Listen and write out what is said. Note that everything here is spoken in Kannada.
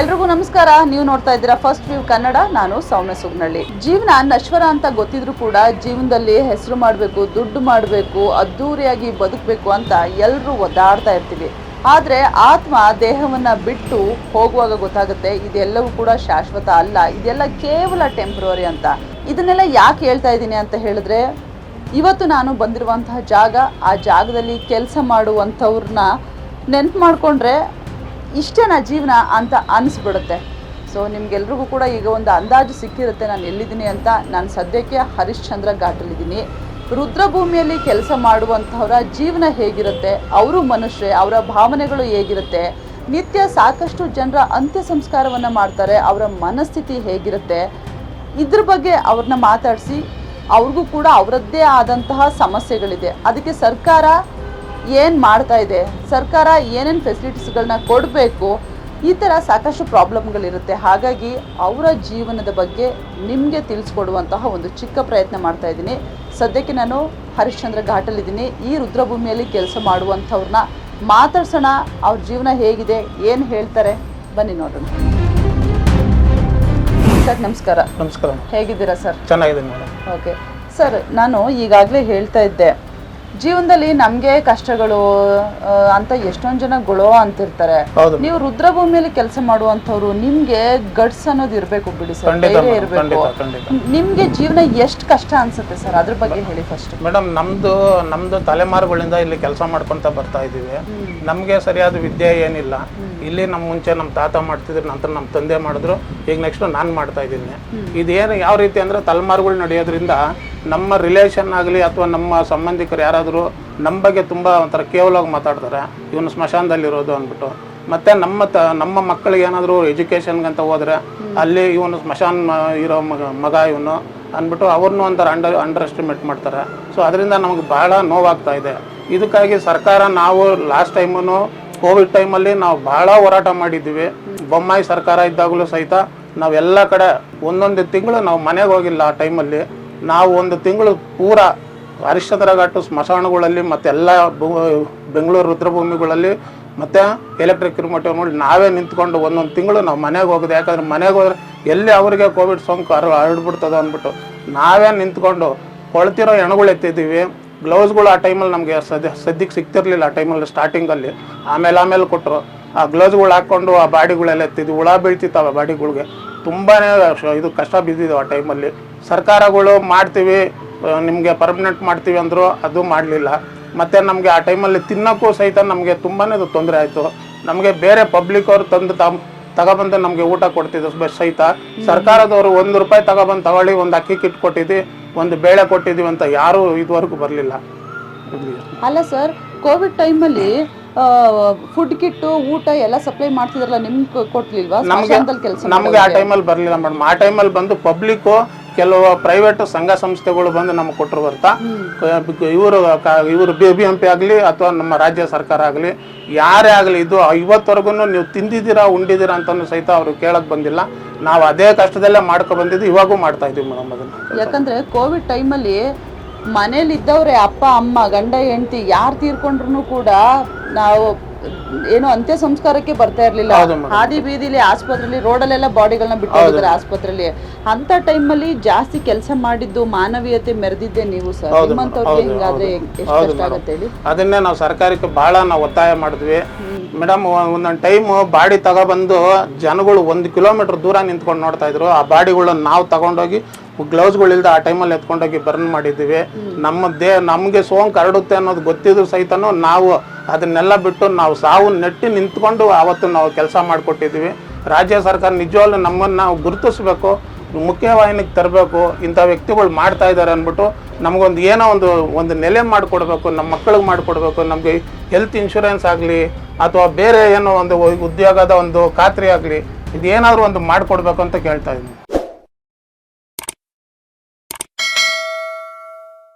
ನಮಸ್ಕಾರ. ನೀವು ನೋಡ್ತಾ ಇದ್ದೀರಾ ಫಸ್ಟ್ ವ್ಯೂ ಕನ್ನಡ ನಾನು ಸೌಮ್ಯ ಸುಗ್ನಳ್ಳಿ. ಜೀವನ ನಶ್ವರ ಅಂತ ಗೊತ್ತಿದ್ರು ಕೂಡ ಜೀವನದಲ್ಲಿ ಹೆಸರು ಮಾಡಬೇಕು, ದುಡ್ಡು ಮಾಡಬೇಕು, ಅದ್ದೂರಿಯಾಗಿ ಬದುಕಬೇಕು ಅಂತ ಎಲ್ಲರೂ ಒದ್ದಾಡ್ತಾ ಇರ್ತೀವಿ. ಆದರೆ ಆತ್ಮ ದೇಹವನ್ನ ಬಿಟ್ಟು ಹೋಗುವಾಗ ಗೊತ್ತಾಗುತ್ತೆ ಇದೆಲ್ಲವೂ ಕೂಡ ಶಾಶ್ವತ ಅಲ್ಲ. ಇದೆಲ್ಲ ಕೇವಲ ಟೆಂಪ್ರವರಿ ಅಂತ. ಇದನ್ನೆಲ್ಲ ಯಾಕೆ ಹೇಳ್ತಾ ಇದ್ದೀನಿ ಅಂತ ಹೇಳಿದ್ರೆ, ಇವತ್ತು ನಾನು ಬಂದಿರುವಂತಹ ಜಾಗ, ಆ ಜಾಗದಲ್ಲಿ ಕೆಲಸ ಮಾಡುವಂಥವ್ರನ್ನ ನೆನ್ಪು ಮಾಡಿಕೊಂಡ್ರೆ ಇಷ್ಟೇನಾ ಜೀವನ ಅಂತ ಅನಿಸ್ಬಿಡುತ್ತೆ. ಸೊ ನಿಮ್ಗೆಲ್ರಿಗೂ ಕೂಡ ಈಗ ಒಂದು ಅಂದಾಜು ಸಿಕ್ಕಿರುತ್ತೆ ನಾನು ಎಲ್ಲಿದ್ದೀನಿ ಅಂತ. ನಾನು ಸದ್ಯಕ್ಕೆ ಹರಿಶ್ಚಂದ್ರ ಘಾಟಲಿದ್ದೀನಿ ರುದ್ರಭೂಮಿಯಲ್ಲಿ ಕೆಲಸ ಮಾಡುವಂಥವರ ಜೀವನ ಹೇಗಿರುತ್ತೆ? ಅವರು ಮನುಷ್ಯ ಅವರ ಭಾವನೆಗಳು ಹೇಗಿರುತ್ತೆ? ನಿತ್ಯ ಸಾಕಷ್ಟು ಜನರ ಅಂತ್ಯ ಸಂಸ್ಕಾರವನ್ನು ಮಾಡ್ತಾರೆ. ಅವರ ಮನಸ್ಥಿತಿ ಹೇಗಿರುತ್ತೆ? ಇದ್ರ ಬಗ್ಗೆ ಅವ್ರನ್ನ ಮಾತಾಡಿಸಿ, ಅವ್ರಿಗೂ ಕೂಡ ಅವರದ್ದೇ ಆದಂತಹ ಸಮಸ್ಯೆಗಳಿದೆ. ಅದಕ್ಕೆ ಸರ್ಕಾರ ಏನು ಮಾಡ್ತಾ ಇದೆ? ಸರ್ಕಾರ ಏನೇನು ಫೆಸಿಲಿಟೀಸ್ಗಳನ್ನ ಕೊಡಬೇಕು? ಈ ಥರ ಸಾಕಷ್ಟು ಪ್ರಾಬ್ಲಮ್ಗಳಿರುತ್ತೆ ಹಾಗಾಗಿ ಅವರ ಜೀವನದ ಬಗ್ಗೆ ನಿಮಗೆ ತಿಳಿಸ್ಕೊಡುವಂತಹ ಒಂದು ಚಿಕ್ಕ ಪ್ರಯತ್ನ ಮಾಡ್ತಾ ಇದ್ದೀನಿ. ಸದ್ಯಕ್ಕೆ ನಾನು ಹರಿಶ್ಚಂದ್ರ ಘಾಟಲ್ಲಿದ್ದೀನಿ. ಈ ರುದ್ರಭೂಮಿಯಲ್ಲಿ ಕೆಲಸ ಮಾಡುವಂಥವ್ರನ್ನ ಮಾತಾಡ್ಸೋಣ. ಅವ್ರ ಜೀವನ ಹೇಗಿದೆ? ಏನು ಹೇಳ್ತಾರೆ? ಬನ್ನಿ ನೋಡೋಣ. ಸರ್ ನಮಸ್ಕಾರ. ನಮಸ್ಕಾರ. ಹೇಗಿದ್ದೀರಾ ಸರ್? ಚೆನ್ನಾಗಿದೆ ಓಕೆ. ಸರ್ ನಾನು ಈಗಾಗಲೇ ಹೇಳ್ತಾ ಇದ್ದೆ ಜೀವನದಲ್ಲಿ ನಮಗೆ ಕಷ್ಟಗಳು ಆ, ಅಂತ ಎಷ್ಟೊಂದ್ ಜನ ಗೊಳೋ ಅಂತಿರ್ತಾರೆ. ಹೌದು. ನೀವು ರುದ್ರಭೂಮಿಯಲ್ಲಿ ಕೆಲಸ ಮಾಡುವಂತವ್ರು ನಿಮ್ಗೆ ಗಟ್ಸ್ ಅನ್ನೋದು ಇರಬೇಕು ಬಿಡಿ ಸರ್ ಖಂಡಿತ ಧೈರ್ಯ ಮೇಡಮ್, ಇರಬೇಕು. ಖಂಡಿತ ಖಂಡಿತ. ನಿಮ್ಗೆ ಜೀವನ ಎಷ್ಟು ಕಷ್ಟ ಅನ್ಸುತ್ತೆ ಸರ್ ಅದ್ರ ಬಗ್ಗೆ ಹೇಳಿ ಫಸ್ಟ್ ಮೇಡಮ್ ನಮ್ದು ನಮ್ದು ತಲೆಮಾರುಗಳಿಂದ ಇಲ್ಲಿ ಕೆಲಸ ಮಾಡ್ಕೊಂತ ಬರ್ತಾ ಇದೀವಿ ನಮಗೆ ಸರಿಯಾದ ವಿದ್ಯೆ ಏನಿಲ್ಲ. ಇಲ್ಲಿ ನಮ್ಮ ಮುಂಚೆ ನಮ್ಮ ತಾತ ಮಾಡ್ತಿದ್ರು ನಂತರ ನಮ್ಮ ತಂದೆ ಮಾಡಿದ್ರು ಈಗ ನೆಕ್ಸ್ಟ್ ನಾನು ಮಾಡ್ತಾ ಇದ್ದೀನಿ. ಇದೇನು ಯಾವ ರೀತಿ ಅಂದ್ರೆ ತಲೆಮಾರುಗಳು ನಡೆಯೋದ್ರಿಂದ ನಮ್ಮ ರಿಲೇಷನ್ ಆಗಲಿ ಅಥವಾ ನಮ್ಮ ಸಂಬಂಧಿಕರು ಯಾರಾದರೂ ನಮ್ಮ ಬಗ್ಗೆ ತುಂಬ ಒಂಥರ ಕೇವಲವಾಗಿ ಮಾತಾಡ್ತಾರೆ. ಇವನು ಸ್ಮಶಾನದಲ್ಲಿರೋದು ಅಂದ್ಬಿಟ್ಟು. ಮತ್ತು ನಮ್ಮ ತ ನಮ್ಮ ಮಕ್ಕಳಿಗೆ ಏನಾದರೂ ಎಜುಕೇಷನ್ಗೆ ಅಂತ ಹೋದ್ರೆ ಅಲ್ಲಿ ಇವನು ಸ್ಮಶಾನ ಇರೋ ಮಗ ಮಗ ಇವನು ಅಂದ್ಬಿಟ್ಟು ಅವ್ರನ್ನೂ ಒಂಥರ ಅಂಡರ್ ಅಂಡರ್ ಎಸ್ಟಿಮೇಟ್ ಮಾಡ್ತಾರೆ. ಸೊ ಅದರಿಂದ ನಮಗೆ ಭಾಳ ನೋವಾಗ್ತಾ ಇದೆ. ಇದಕ್ಕಾಗಿ ಸರ್ಕಾರ ನಾವು ಲಾಸ್ಟ್ ಟೈಮೂ ಕೋವಿಡ್ ಟೈಮಲ್ಲಿ ನಾವು ಭಾಳ ಹೋರಾಟ ಮಾಡಿದ್ದೀವಿ. ಬೊಮ್ಮಾಯಿ ಸರ್ಕಾರ ಇದ್ದಾಗಲೂ ಸಹಿತ ನಾವೆಲ್ಲ ಕಡೆ ಒಂದೊಂದು ತಿಂಗಳು ನಾವು ಮನೆಗೆ ಹೋಗಿಲ್ಲ ಆ ಟೈಮಲ್ಲಿ ನಾವು ಒಂದು ತಿಂಗಳು ಪೂರ ಹರಿಶ್ಚಂದ್ರ ಘಾಟು, ಸ್ಮಶಾನಗಳಲ್ಲಿ ಮತ್ತೆಲ್ಲ ಭೂ- ಬೆಂಗಳೂರು ರುದ್ರಭೂಮಿಗಳಲ್ಲಿ ಮತ್ತೆ ಎಲೆಕ್ಟ್ರಿಕ್ ರಿಮೋಟ್ಗಳು ನಾವೇ ನಿಂತ್ಕೊಂಡು ಒಂದೊಂದು ತಿಂಗಳು ನಾವು ಮನೆಗೆ ಹೋಗೋದು. ಯಾಕಂದ್ರೆ ಮನೆಗೆ ಹೋದ್ರೆ ಎಲ್ಲಿ ಅವರಿಗೆ ಕೋವಿಡ್ ಸೋಂಕು ಹರ ಹರಡ್ಬಿಡ್ತದೆ ಅಂದ್ಬಿಟ್ಟು ನಾವೇ ನಿಂತ್ಕೊಂಡು ಕೊಳ್ತಿರೋ ಹೆಣಗಳು ಎತ್ತಿದ್ದೀವಿ. ಗ್ಲೌಸ್ಗಳು ಆ ಟೈಮಲ್ಲಿ ನಮಗೆ ಸದ್ಯ, ಸದ್ಯಕ್ಕೆ ಸಿಗ್ತಿರ್ಲಿಲ್ಲ ಆ ಟೈಮಲ್ಲಿ ಸ್ಟಾರ್ಟಿಂಗಲ್ಲಿ ಆಮೇಲೆ ಆಮೇಲೆ ಕೊಟ್ಟರು ಆ ಗ್ಲೌಸ್ಗಳು ಹಾಕ್ಕೊಂಡು ಆ ಬಾಡಿಗಳೆಲ್ಲ ಎತ್ತಿದ್ವಿ. ಹುಳ ಬೀಳ್ತಿತ್ತು ಆ ಬಾಡಿಗಳಿಗೆ ತುಂಬಾ ಇದು ಕಷ್ಟ ಬಿದ್ದಿದ್ದು ಆ ಟೈಮಲ್ಲಿ ಸರ್ಕಾರಗಳು ಮಾಡ್ತೀವಿ. ನಿಮಗೆ ಪರ್ಮನೆಂಟ್ ಮಾಡ್ತೀವಿ ಅಂದರು ಅದು ಮಾಡಲಿಲ್ಲ. ಮತ್ತು ನಮಗೆ ಆ ಟೈಮಲ್ಲಿ ತಿನ್ನೋಕ್ಕೂ ಸಹಿತ ನಮಗೆ ತುಂಬಾ ತೊಂದರೆ ಆಯಿತು. ನಮಗೆ ಬೇರೆ ಪಬ್ಲಿಕ್ ಅವರು ತಂದು ತಮ್ ತಗೊಬಂದು ನಮಗೆ ಊಟ ಕೊಡ್ತಿದ್ರು ಬಸ್ ಸಹಿತ. ಸರ್ಕಾರದವರು ಒಂದು ರೂಪಾಯಿ ತಗೊಬಂದು ತಗೊಳ್ಳಿ ಒಂದು ಅಕ್ಕಿ ಕಿಟ್ ಕೊಟ್ಟಿದ್ವಿ ಒಂದು ಬೇಳೆ ಕೊಟ್ಟಿದ್ದೀವಿ ಅಂತ ಯಾರೂ ಇದುವರೆಗೂ ಬರಲಿಲ್ಲ. ಅಲ್ಲ ಸರ್ ಕೋವಿಡ್ ಟೈಮಲ್ಲಿ ಫುಡ್ ಕಿಟ್ಟು ಊಟ ಎಲ್ಲ ಸಪ್ಲೈ ಮಾಡ್ತಿದ್ರಲ್ಲ ನಿಮ್ಗೆ ಕೊಟ್ಲಿಲ್ವಾ? ನಮಗೆ ನಮಗೆ ಆ ಟೈಮಲ್ಲಿ ಬರಲಿಲ್ಲ ಮೇಡಮ್ ಆ ಟೈಮಲ್ಲಿ ಬಂದು ಪಬ್ಲಿಕ್ಕು ಕೆಲವು ಪ್ರೈವೇಟ್ ಸಂಘ ಸಂಸ್ಥೆಗಳು ಬಂದು ನಮ್ಗೆ ಕೊಟ್ಟರು ಬರ್ತಾ. ಇವರು ಇವರು ಬಿ ಬಿ ಎಂ ಪಿ ಆಗಲಿ ಅಥವಾ ನಮ್ಮ ರಾಜ್ಯ ಸರ್ಕಾರ ಆಗಲಿ ಯಾರೇ ಆಗಲಿ ಇದು ಇವತ್ತವರೆಗೂ ನೀವು ತಿಂದಿದ್ದೀರಾ ಉಂಡಿದ್ದೀರಾ ಅಂತಲೂ ಸಹಿತ ಅವರು ಕೇಳಕ್ಕೆ ಬಂದಿಲ್ಲ. ನಾವು ಅದೇ ಕಷ್ಟದಲ್ಲೇ ಮಾಡ್ಕೊ ಬಂದಿದ್ದು ಇವಾಗೂ ಮಾಡ್ತಾ ಇದ್ದೀವಿ ಮೇಡಮ್ ಅದನ್ನು. ಯಾಕಂದರೆ ಕೋವಿಡ್ ಟೈಮಲ್ಲಿ ಮನೇಲಿದ್ದವ್ರೆ ಅಪ್ಪ ಅಮ್ಮ ಗಂಡ ಹೆಂಡತಿ ಯಾರು ತೀರ್ಕೊಂಡ್ರು ಕೂಡ ನಾವು ಏನು ಅಂತ್ಯ ಸಂಸ್ಕಾರಕ್ಕೆ ಬರ್ತಾ ಇರ್ಲಿಲ್ಲ. ಹೌದು ಬೀದಿಲಿ ಆಸ್ಪತ್ರೆಯಲ್ಲಿ ರೋಡಲ್ಲೆಲ್ಲ ಬಾಡಿಗಳನ್ನ ಬಿಟ್ಟು ಹೋಗಿದ್ದಾರೆ ಆಸ್ಪತ್ರೆಲಿ. ಅಂತ ಟೈಮಲ್ಲಿ ಜಾಸ್ತಿ ಕೆಲಸ ಮಾಡಿದ್ದು ಮಾನವೀಯತೆ ಮೆರೆದಿದ್ದೆ ನೀವು ಸರ್. ನಿಮ್ಮಂತವ್ರಿಗೆ ಹಿಂಗಾದ್ರೆ ಹೇಳಿ? ಅದನ್ನೇ ನಾವು ಸರ್ಕಾರಕ್ಕೆ ಬಹಳ ನಾವು ಒತ್ತಾಯ ಮಾಡಿದ್ವಿ. ಮೇಡಮ್ ಒಂದೊಂದು ಟೈಮ್ ಬಾಡಿ ತಗೊಬಂದು ಜನಗಳು ಒಂದ್ ಕಿಲೋಮೀಟರ್ ದೂರ ನಿಂತ್ಕೊಂಡು ನೋಡ್ತಾ ಇದ್ರು. ಆ ಬಾಡಿಗಳನ್ನ ನಾವು ತಗೊಂಡೋಗಿ ಗ್ಲೌಸ್ಗಳಿಲ್ದ ಆ ಟೈಮಲ್ಲಿ ಎತ್ಕೊಂಡೋಗಿ ಬರ್ನ್ ಮಾಡಿದ್ವಿ. ನಮ್ಮ ದೇ ನಮಗೆ ಸೋಂಕು ಹರಡುತ್ತೆ ಅನ್ನೋದು ಗೊತ್ತಿದ್ರು ಸಹಿತನೂ ನಾವು ಅದನ್ನೆಲ್ಲ ಬಿಟ್ಟು ನಾವು ಸಾವು ನೆಟ್ಟಿ ನಿಂತ್ಕೊಂಡು ಆವತ್ತು ನಾವು ಕೆಲಸ ಮಾಡಿಕೊಟ್ಟಿದ್ದೀವಿ. ರಾಜ್ಯ ಸರ್ಕಾರ ನಿಜವಾಗ್ಲೂ ನಮ್ಮನ್ನು ನಾವು ಗುರುತಿಸ್ಬೇಕು, ಮುಖ್ಯವಾಹಿನಿಗೆ ತರಬೇಕು, ಇಂಥ ವ್ಯಕ್ತಿಗಳು ಮಾಡ್ತಾ ಇದ್ದಾರೆ ಅಂದ್ಬಿಟ್ಟು ನಮಗೊಂದು ಏನೋ ಒಂದು ಒಂದು ನೆಲೆ ಮಾಡಿಕೊಡ್ಬೇಕು ನಮ್ಮ ಮಕ್ಕಳಿಗೆ ಮಾಡಿಕೊಡ್ಬೇಕು, ನಮಗೆ ಹೆಲ್ತ್ ಇನ್ಶೂರೆನ್ಸ್ ಆಗಲಿ ಅಥವಾ ಬೇರೆ ಏನೋ ಒಂದು ಉದ್ಯೋಗದ ಒಂದು ಖಾತ್ರಿ ಆಗಲಿ ಇದೇನಾದರೂ ಒಂದು ಮಾಡಿಕೊಡ್ಬೇಕು ಅಂತ ಕೇಳ್ತಾ ಇದ್ದೀನಿ.